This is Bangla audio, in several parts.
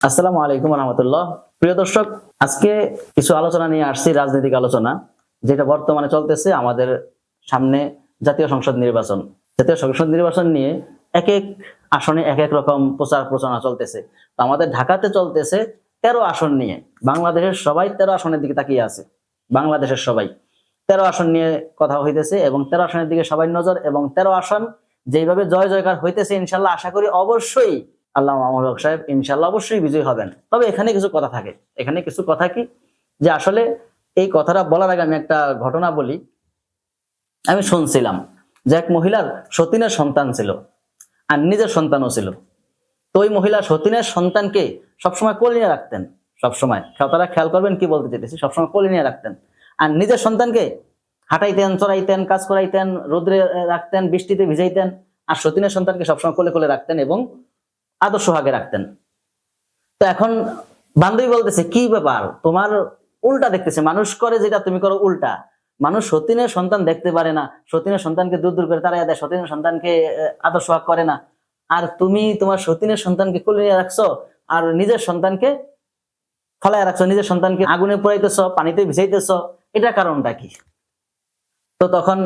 আসসালামু আলাইকুম রহমতুল্লাহ। প্রিয় দর্শক, আজকে কিছু আলোচনা নিয়ে আসছি, রাজনৈতিক আলোচনা, যেটা বর্তমানে চলতেছে আমাদের সামনে জাতীয় সংসদ নির্বাচন। জাতীয় সংসদ নির্বাচন নিয়ে এক এক আসনে এক এক রকম প্রচার প্রচারণা চলতেছে। তো আমাদের ঢাকাতে চলতেছে তেরো আসন নিয়ে, বাংলাদেশের সবাই তেরো আসনের দিকে তাকিয়ে আছে। বাংলাদেশের সবাই। তেরো আসন নিয়ে কথা হইতেছে এবং তেরো আসনের দিকে সবাই নজর এবং তেরো আসন যেভাবে জয় জয়কার হইতেছে ইনশাল্লাহ, আশা করি অবশ্যই আল্লাহ হক সাহেব ইনশাল্লাহ অবশ্যই বিজয়ী হবেন। তবে এখানে কিছু কথা থাকে। এখানে কিছু কথা কি? যে আসলে এই কথাটা বলার আগে আমি একটা ঘটনা বলি। আমি শুনছিলাম যে এক মহিলার সতীনের সন্তান ছিল আর নিজের সন্তানও ছিল। তো ওই মহিলা সতীনের সন্তানকে সবসময় কোলে নিয়ে রাখতেন। সবসময়। তারা খেয়াল করবেন কি বলতে চেয়েছি সবসময় কোলে নিয়ে রাখতেন। আর নিজের সন্তানকে হাঁটাইতেন, চড়াইতেন, কাজ করাইতেন, রোদ্রে রাখতেন, বৃষ্টিতে ভিজাইতেন। আর সতীনের সন্তানকে সবসময় কোলে কোলে রাখতেন এবং আদর্শ হাগে রাখতেন। তো এখন বান্ধবী বলতেছে, কি ব্যাপার? তোমার উল্টা দেখতেছে। মানুষ করে যেটা, তুমি করো উল্টা। মানুষ সতীনের সন্তান দেখতে পারে না। সতীনের সন্তানকে দূর দূর করে তারা দেয়। সতীনের সন্তানকে আদর্শ হাগ করে না। আর তুমি তোমার সতীনের সন্তানকে কোলে নিয়ে রাখছো আর নিজের সন্তানকে ফলায় রাখছো। নিজের সন্তানকে আগুনে পোড়াইতেছ, পানিতে ভিজাইতেছ। এটা কারণটা কি? তো তখন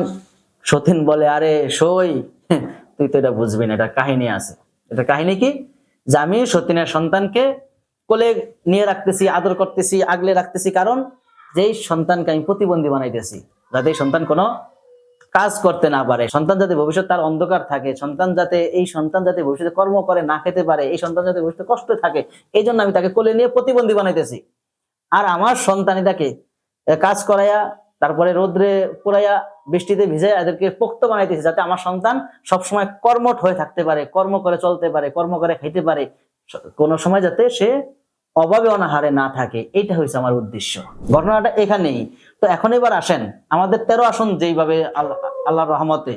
সতীন বলে, আরে সই তুই তো এটা বুঝবি না। এটা কাহিনী আছে। এটা কাহিনী কি? যে আমি সতীনের সন্তানকে কোলে নিয়ে রাখতেছি আদর করতেছি আগলে রাখতেছি। কারণ যেই সন্তানকে আমি প্রতিবন্ধী বানাইতেছি যাতে সন্তান কোনো কাজ করতে না পারে সন্তান যাতে ভবিষ্যৎ তার অন্ধকার থাকে সন্তান যাতে এই সন্তান যাতে ভবিষ্যতে কর্ম করে না খেতে পারে এই সন্তান যাতে ভবিষ্যতে কষ্ট থাকে এই জন্য আমি তাকে কোলে নিয়ে প্রতিবন্ধী বানাইতেছি। আর আমার সন্তানিটাকে আহ, কাজ করাইয়া তারপরে রোদ্রে পোড়াইয়া বৃষ্টিতে ভিজে এদেরকে পোক্ত বানাইতেছি যাতে আমার সন্তান সবসময় কর্মঠ হয়ে থাকতে পারে, কর্ম করে চলতে পারে, কর্ম করে খাইতে পারে। কোনো সময় যাতে সে অভাবে অনাহারে না থাকে, এইটা হয়েছে আমার উদ্দেশ্য। ঘটনাটা এখানেই। তো এখন এবার আসেন, আমাদের তেরো আসন যেইভাবে আল্লাহ রহমতে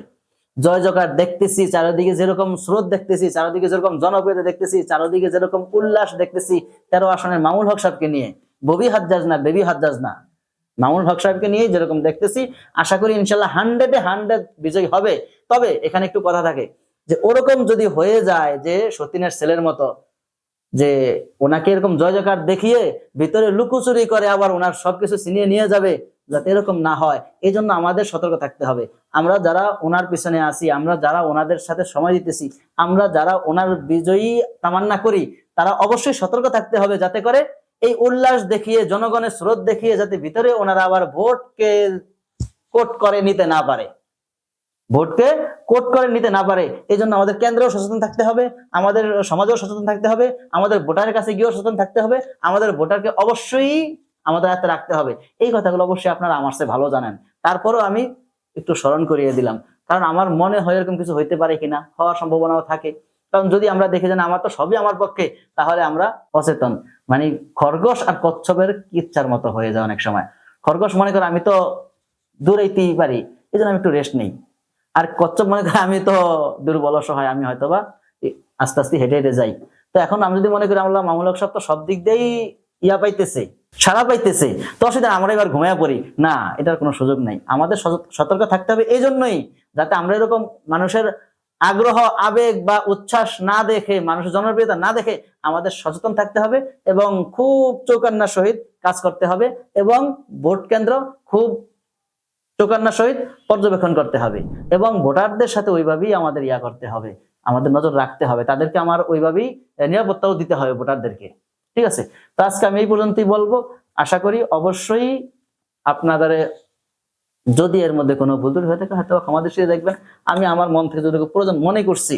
জয় জয়কার দেখতেছি, চারিদিকে যেরকম স্রোত দেখতেছি, চারিদিকে যেরকম জনপ্রিয়তা দেখতেছি, চারিদিকে যেরকম উল্লাস দেখতেছি, তেরো আসনের মামুল হক সাহেবকে নিয়ে। ববি হাজ্জাজ না, বেবি হাজ্জাজ না। মামুন হক সাহেবকে নিয়ে যেরকম দেখতেছি, আশা করি ইনশাল্লাহ হান্ড্রেডে হান্ড্রেড বিজয়ী হবে। তবে এখানে একটু কথা থাকে, যে ওরকম যদি হয়ে যায় যে সতীনের ছেলের মতো, যে ওনাকে এরকম জয় জয়কার দেখিয়ে ভিতরে লুকোচুরি করে আবার ওনার সবকিছু ছিনিয়ে নিয়ে যাবে, যাতে এরকম না হয় এই জন্য আমাদের সতর্ক থাকতে হবে। আমরা যারা ওনার পিছনে আছি, আমরা যারা ওনাদের সাথে সময় দিতেছি, আমরা যারা ওনার বিজয়ী তামান্না করি, তারা অবশ্যই সতর্ক থাকতে হবে যাতে করে এই উল্লাস দেখিয়ে, জনগণের স্রোত দেখিয়ে যাতে ভিতরে ওনারা আবার ভোটকে কোট করে নিতে না পারে। ভোটকে কোট করে নিতে না পারে এই জন্য আমাদের কেন্দ্রেও সচেতন থাকতে হবে, আমাদের সমাজেও সচেতন থাকতে হবে, আমাদের ভোটারের কাছে গিয়েও সচেতন থাকতে হবে, আমাদের ভোটারকে অবশ্যই আমাদের হাতে রাখতে হবে। এই কথাগুলো অবশ্যই আপনারা আমার চেয়ে ভালো জানেন। তারপরও আমি একটু স্মরণ করিয়ে দিলাম, কারণ আমার মনে হয় এরকম কিছু হইতে পারে কিনা, হওয়ার সম্ভাবনাও থাকে। কারণ যদি আমরা দেখে যে আমার তো সবই আমার পক্ষে, তাহলে আমরা অচেতন। মানে খরগোশ আর কচ্ছপের কিচ্ছার মতো হয়ে যায় অনেক সময়। খরগোশ মনে করে আমি তো দূরেইতেই পারি এই আমি একটু রেস্ট নেই। আর কচ্ছপ মনে করে আমি তো দুর্বল অসহায়, আমি হয়তোবা এ- আস্তে আস্তে হেঁটে হেঁটে যাই। তো এখন আমি যদি মনে করি আমরা মামুলক সব তো সব দিক দিয়েই ইয়া পাইতেছে সারা পাইতেছে, তো অসুবিধা আমরা এবার ঘুমিয়ে পড়ি। না, এটার কোনো সুযোগ নেই। আমাদের সতর্ক থাকতে হবে এই জন্যই যাতে আমরা এরকম মানুষের আগ্রহ, আবেগ বা উচ্ছ্বাস না দেখে, মানুষের জনপ্রিয়তা না দেখে আমাদের সচেতন থাকতে হবে এবং খুব চৌকান্নার সহিত কাজ করতে হবে এবং ভোট কেন্দ্র খুব চৌকান্নার সহিত পর্যবেক্ষণ করতে হবে এবং ভোটারদের সাথে ওইভাবেই আমাদের ইয়া করতে হবে, আমাদের নজর রাখতে হবে। তাদেরকে আমার ওইভাবেই নিরাপত্তাও দিতে হবে ভোটারদেরকে। ঠিক আছে? তো আজকে আমি এই পর্যন্তই বলব। আশা করি অবশ্যই আপনাদের যদি এর মধ্যে কোনো ভুল হয়ে থাকে, হয়তো ক্ষমা দৃষ্টিতে দেখবেন। আমি আমার মন থেকে যতটুকু প্রয়োজন মনে করছি,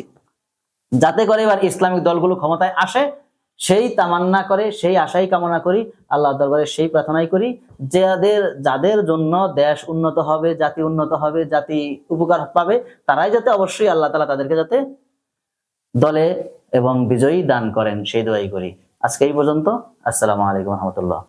যাতে করে এবার ইসলামিক দলগুলো ক্ষমতায় আসে, সেই তামান্না করে, সেই আশাই কামনা করি আল্লাহ দরবারে সেই প্রার্থনাই করি, যাদের যাদের জন্য দেশ উন্নত হবে, জাতি উন্নত হবে, জাতি উপকার পাবে, তারাই যাতে অবশ্যই আল্লাহ তালা তাদেরকে যাতে দলে এবং বিজয়ী দান করেন, সেই দোয়াই করি। আজকে এই পর্যন্ত, আসসালামু আলাইকুম রহমতুল্লাহ।